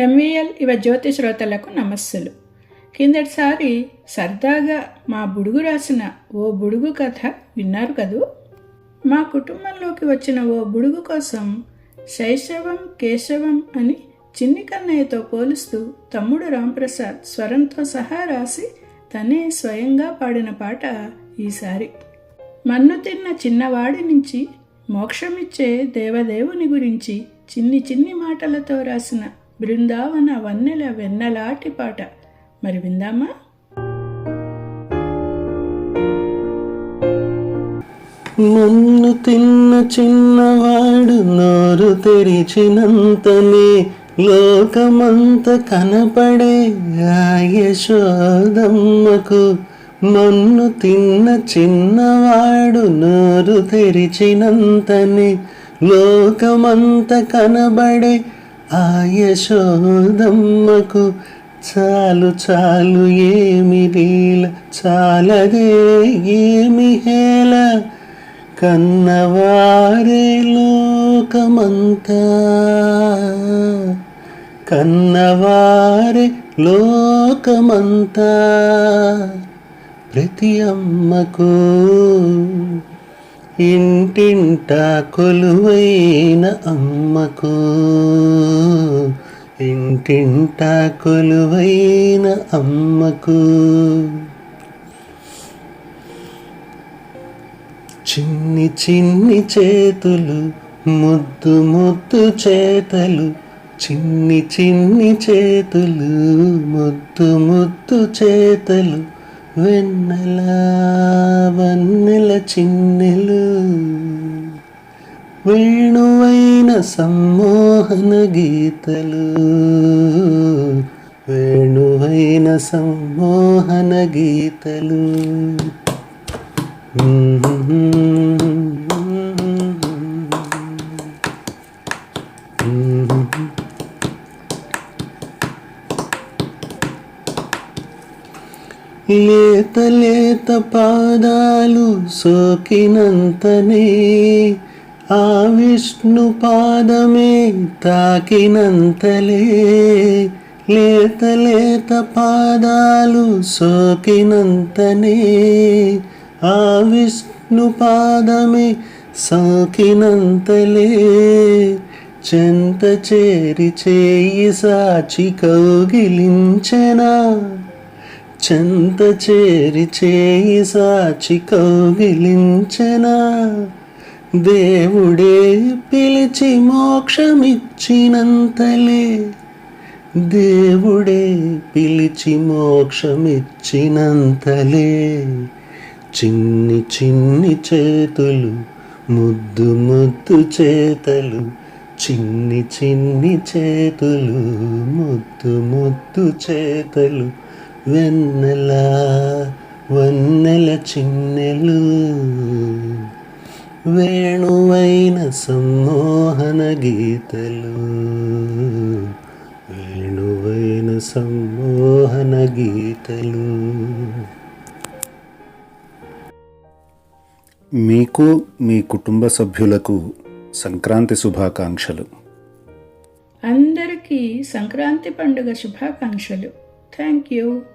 MVL ఇవ జ్యోతి శ్రోతలకు నమస్సులు. కిందటిసారి సరదాగా మా బుడుగు రాసిన ఓ బుడుగు కథ విన్నారు కదూ? మా కుటుంబంలోకి వచ్చిన ఓ బుడుగు కోసం శైశవం కేశవం అని చిన్ని కన్నయ్యతో పోలుస్తూ తమ్ముడు రాంప్రసాద్ స్వరంతో సహా రాసి తనే స్వయంగా పాడిన పాట ఈసారి. మన్ను తిన్న చిన్నవాడి నుంచి మోక్షమిచ్చే దేవదేవుని గురించి చిన్ని చిన్ని మాటలతో రాసిన బృందావన వన్నెల వెన్నలాటి పాట. మరి విందామా? నన్ను తిన్న చిన్నవాడు నోరు తెరిచినంతనే లోకమంత కనపడే ఆయశోదమ్మకు నన్ను తిన్న చిన్నవాడు నోరు తెరిచినంతనే లోకమంత కనబడే ఆ యశోదమ్మకు చాలు చాలు ఏమి లీల చాలదే ఏమి హేళ. కన్నవారే లోకమంతా. కన్నవారే లోకమంతా. ప్రతి అమ్మకు ఇంటింట కొలువైన అమ్మకు. ఇంటింట కొలువైన అమ్మకు. చిన్ని చిన్ని చేతులు ముద్దు ముద్దు చేతలు. చిన్ని చిన్ని చేతులు ముద్దు ముద్దు చేతలు. వెన్నెల వన్నెల చిన్నెలు. వేణువైన సమ్మోహన గీతలు. వేణువైన సమ్మోహన గీతలు. లేత లేత పాదాలు సోకినంతనే ఆ విష్ణు పాదమే తాకినంతలే. లేత లేత పాదాలు సోకినంతనే ఆ విష్ణు పాదమే సాకినంతలే. చెంత చేరి చేయి సాచి కౌగిలించనా? చెంత చేరి చేయి సాచి కౌగిలించెనా. దేవుడే పిలిచి మోక్షమిచ్చినంతలే. దేవుడే పిలిచి మోక్షమిచ్చినంతలే. చిన్ని చిన్ని చేతులు ముద్దు ముద్దు చేతలు చిన్ని చిన్ని చేతులు ముద్దు ముద్దు చేతలు వెన్నెల వన్నెల చిన్నెలు. వేణువైన సమ్మోహన గీతలు. వేణువైన సమ్మోహన గీతలు. మీకు మీ కుటుంబ సభ్యులకు సంక్రాంతి శుభాకాంక్షలు. అందరికీ సంక్రాంతి పండుగ శుభాకాంక్షలు. Thank you.